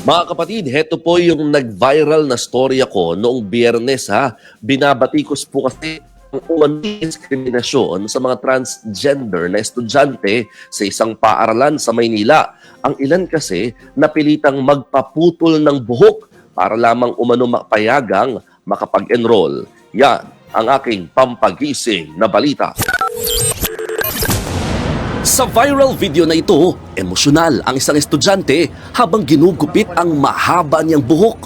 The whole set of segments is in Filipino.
Mga kapatid, heto po yung nag-viral na storya ko noong biyernes ha. Binabatikos po kasi ang umaning diskriminasyon sa mga transgender na estudyante sa isang paaralan sa Maynila. Ang ilan kasi napilitang magpaputol ng buhok para lamang umano mapayagang makapag-enroll. Yan ang aking pampagising na balita. Sa viral video na ito, emosyonal ang isang estudyante habang ginugupit ang mahaba niyang buhok.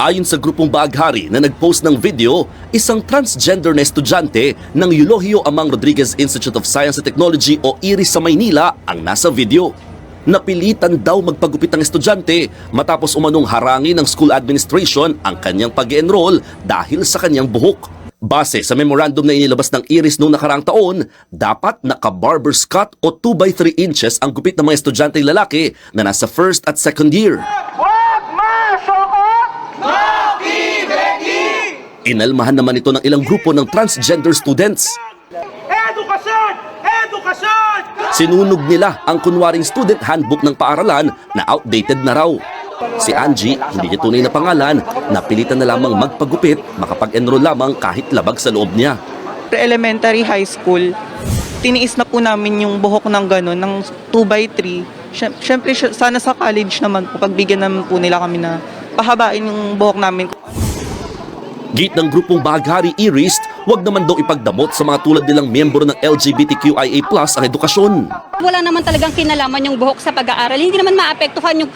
Ayon sa grupong Baghari na nag-post ng video, isang transgender na estudyante ng Eulogio Amang Rodriguez Institute of Science and Technology o IRIS sa Maynila ang nasa video. Napilitan daw magpagupit ang estudyante matapos umanong harangin ng school administration ang kanyang pag enroll dahil sa kanyang buhok. Base sa memorandum na inilabas ng IRIS noong nakaraang taon, dapat naka-barber's cut o 2x3 inches ang gupit ng mga estudyanteng lalaki na nasa first at second year. Wag masokot! Inalmahan naman ito ng ilang grupo ng transgender students. Edukasyon! Edukasyon! Sinunog nila ang kunwaring student handbook ng paaralan na outdated na raw. Si Angie, hindi niya tunay na pangalan, napilitan na lamang magpagupit, makapag-enroll lamang kahit labag sa loob niya. elementary high school, tiniis na po namin yung buhok ng gano'n, ng 2x3. Syem- Siyempre, sana sa college naman po, pagbigyan naman po nila kami na pahabain yung buhok namin. Git ng grupong Baghari Irist, wag naman daw ipagdamot sa mga tulad nilang miyembro ng LGBTQIA+ ang edukasyon. Wala naman talagang kinalaman yung buhok sa pag-aaral. Hindi naman maapektuhan yung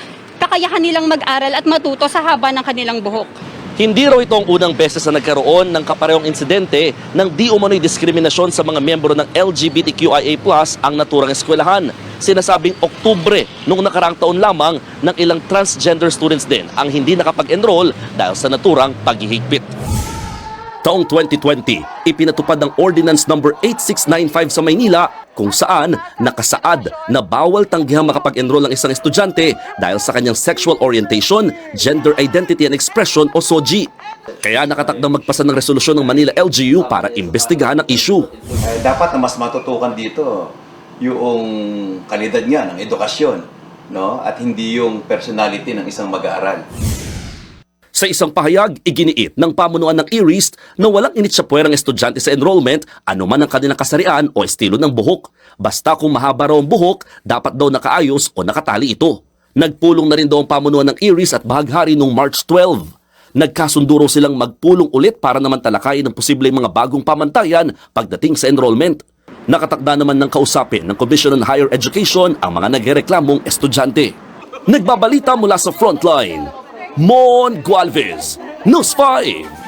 kakayahan nilang mag-aral at matuto sa haba ng kanilang buhok. Hindi raw ito ang unang beses na nagkaroon ng kaparehong insidente ng di umano'y diskriminasyon sa mga miyembro ng LGBTQIA+ ang naturang eskwelahan. Sinasabing Oktubre noong nakaraang taon lamang ng ilang transgender students din ang hindi nakapag-enroll dahil sa naturang paghihigpit. Taong 2020, ipinatupad ang Ordinance Number 8695 sa Maynila kung saan nakasaad na bawal tanggihang makapag-enroll ang isang estudyante dahil sa kanyang sexual orientation, gender identity and expression o SOGI. Kaya nakatakdang magpasa ng resolusyon ng Manila LGU para imbestigahan ang issue. Eh, dapat na mas matutukan dito yung kalidad niya ng edukasyon no at hindi yung personality ng isang mag-aaral. Sa isang pahayag, iginiit ng pamunuan ng IRIST na walang inisyapwerang estudyante sa enrollment anuman ang kanilang kasarian o estilo ng buhok. Basta kung mahaba raw ang buhok, dapat daw nakaayos o nakatali ito. Nagpulong na rin daw ang pamunuan ng IRIS at bahaghari noong March 12. Nagkasundo raw silang magpulong ulit para naman talakayin ang posibleng mga bagong pamantayan pagdating sa enrollment. Nakatakda naman ng kausapin ng Commission on Higher Education ang mga nagreklamong estudyante. Nagbabalita mula sa frontline, Mon Gualvez, News 5.